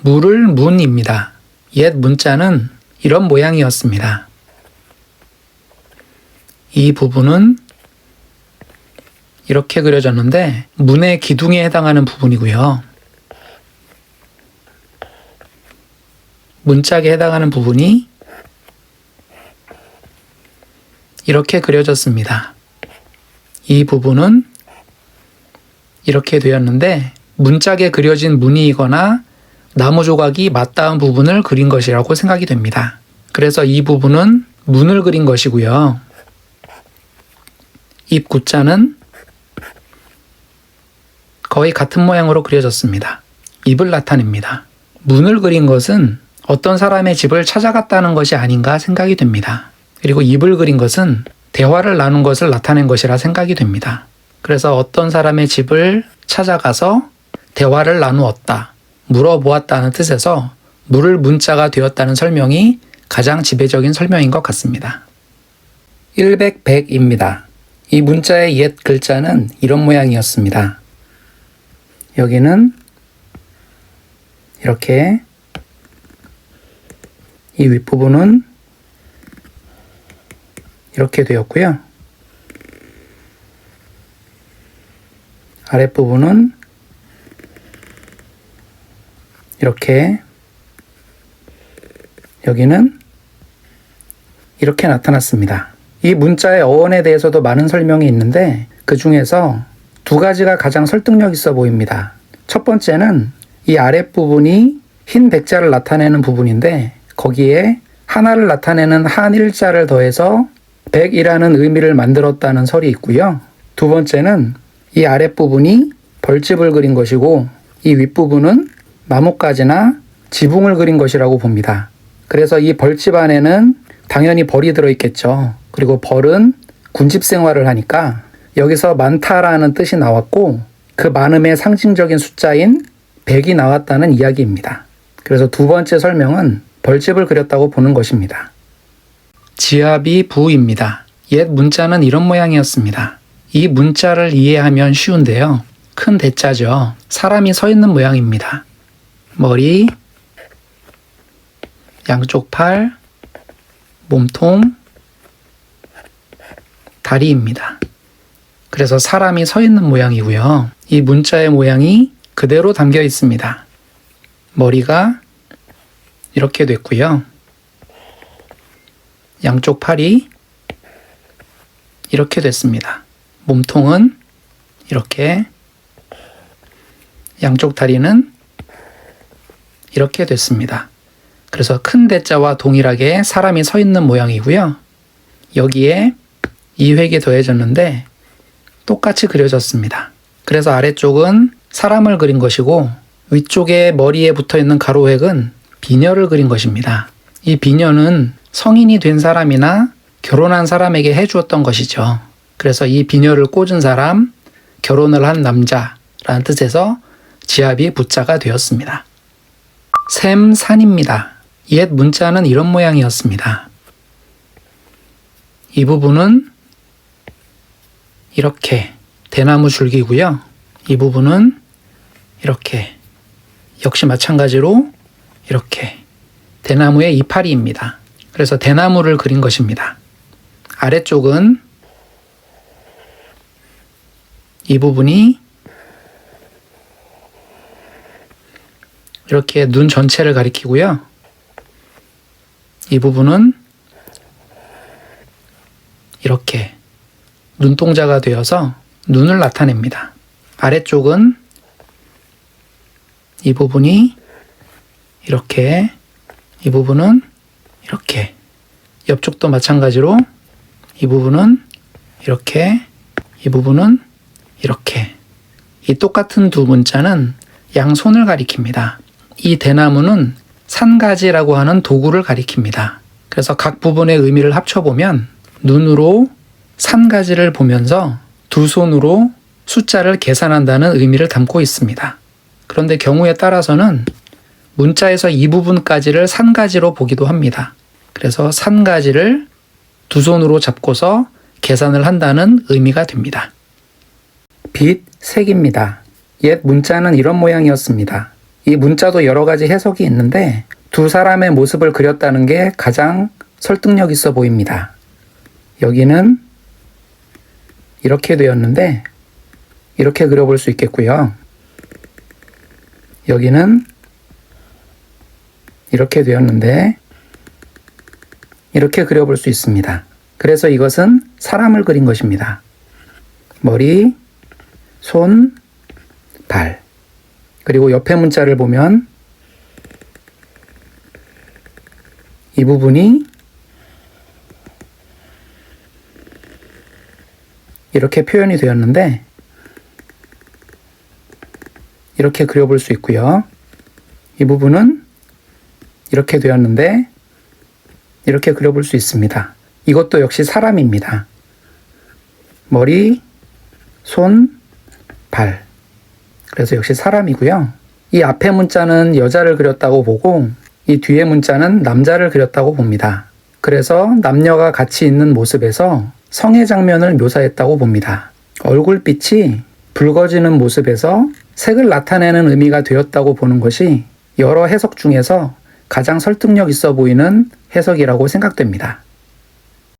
물을 문입니다. 옛 문자는 이런 모양이었습니다. 이 부분은 이렇게 그려졌는데 문의 기둥에 해당하는 부분이고요. 문짝에 해당하는 부분이 이렇게 그려졌습니다. 이 부분은 이렇게 되었는데 문짝에 그려진 무늬이거나 나무 조각이 맞닿은 부분을 그린 것이라고 생각이 됩니다. 그래서 이 부분은 문을 그린 것이고요. 입 구자는 거의 같은 모양으로 그려졌습니다. 입을 나타냅니다. 문을 그린 것은 어떤 사람의 집을 찾아갔다는 것이 아닌가 생각이 됩니다. 그리고 입을 그린 것은 대화를 나눈 것을 나타낸 것이라 생각이 됩니다. 그래서 어떤 사람의 집을 찾아가서 대화를 나누었다, 물어보았다는 뜻에서 물을 문자가 되었다는 설명이 가장 지배적인 설명인 것 같습니다. 100, 100입니다. 이 문자의 옛 글자는 이런 모양이었습니다. 여기는 이렇게 이 윗부분은 이렇게 되었고요. 아랫부분은 이렇게 여기는 이렇게 나타났습니다. 이 문자의 어원에 대해서도 많은 설명이 있는데 그 중에서 두 가지가 가장 설득력 있어 보입니다. 첫 번째는 이 아랫부분이 흰 백자를 나타내는 부분인데 거기에 하나를 나타내는 한일자를 더해서 백이라는 의미를 만들었다는 설이 있고요. 두 번째는 이 아랫부분이 벌집을 그린 것이고 이 윗부분은 나뭇가지나 지붕을 그린 것이라고 봅니다. 그래서 이 벌집 안에는 당연히 벌이 들어있겠죠. 그리고 벌은 군집 생활을 하니까 여기서 많다라는 뜻이 나왔고 그 많음의 상징적인 숫자인 100이 나왔다는 이야기입니다. 그래서 두 번째 설명은 벌집을 그렸다고 보는 것입니다. 지압이 부입니다. 옛 문자는 이런 모양이었습니다. 이 문자를 이해하면 쉬운데요. 큰 대자죠. 사람이 서 있는 모양입니다. 머리, 양쪽 팔, 몸통, 다리입니다. 그래서 사람이 서 있는 모양이고요. 이 문자의 모양이 그대로 담겨 있습니다. 머리가 이렇게 됐고요. 양쪽 팔이 이렇게 됐습니다. 몸통은 이렇게, 양쪽 다리는 이렇게 됐습니다. 그래서 큰 대자와 동일하게 사람이 서 있는 모양이고요. 여기에 이 획이 더해졌는데 똑같이 그려졌습니다. 그래서 아래쪽은 사람을 그린 것이고 위쪽에 머리에 붙어 있는 가로획은 비녀를 그린 것입니다. 이 비녀는 성인이 된 사람이나 결혼한 사람에게 해주었던 것이죠. 그래서 이 비녀를 꽂은 사람, 결혼을 한 남자라는 뜻에서 지압이 부자가 되었습니다. 샘산입니다. 옛 문자는 이런 모양이었습니다. 이 부분은 이렇게 대나무 줄기고요. 이 부분은 이렇게 역시 마찬가지로 이렇게 대나무의 이파리입니다. 그래서 대나무를 그린 것입니다. 아래쪽은 이 부분이 이렇게 눈 전체를 가리키고요. 이 부분은 이렇게 눈동자가 되어서 눈을 나타냅니다. 아래쪽은 이 부분이 이렇게 이 부분은 이렇게 옆쪽도 마찬가지로 이 부분은 이렇게 이 부분은 이렇게 이 똑같은 두 문자는 양손을 가리킵니다. 이 대나무는 산가지라고 하는 도구를 가리킵니다. 그래서 각 부분의 의미를 합쳐보면 눈으로 산가지를 보면서 두 손으로 숫자를 계산한다는 의미를 담고 있습니다. 그런데 경우에 따라서는 문자에서 이 부분까지를 산가지로 보기도 합니다. 그래서 산가지를 두 손으로 잡고서 계산을 한다는 의미가 됩니다. 빛, 색입니다. 옛 문자는 이런 모양이었습니다. 이 문자도 여러 가지 해석이 있는데 두 사람의 모습을 그렸다는 게 가장 설득력 있어 보입니다. 여기는 이렇게 되었는데 이렇게 그려볼 수 있겠고요. 여기는 이렇게 되었는데 이렇게 그려볼 수 있습니다. 그래서 이것은 사람을 그린 것입니다. 머리, 손, 발. 그리고 옆에 문자를 보면 이 부분이 이렇게 표현이 되었는데 이렇게 그려볼 수 있고요. 이 부분은 이렇게 되었는데 이렇게 그려볼 수 있습니다. 이것도 역시 사람입니다. 머리, 손, 발. 그래서 역시 사람이고요. 이 앞에 문자는 여자를 그렸다고 보고 이 뒤에 문자는 남자를 그렸다고 봅니다. 그래서 남녀가 같이 있는 모습에서 성의 장면을 묘사했다고 봅니다. 얼굴빛이 붉어지는 모습에서 색을 나타내는 의미가 되었다고 보는 것이 여러 해석 중에서 가장 설득력 있어 보이는 해석이라고 생각됩니다.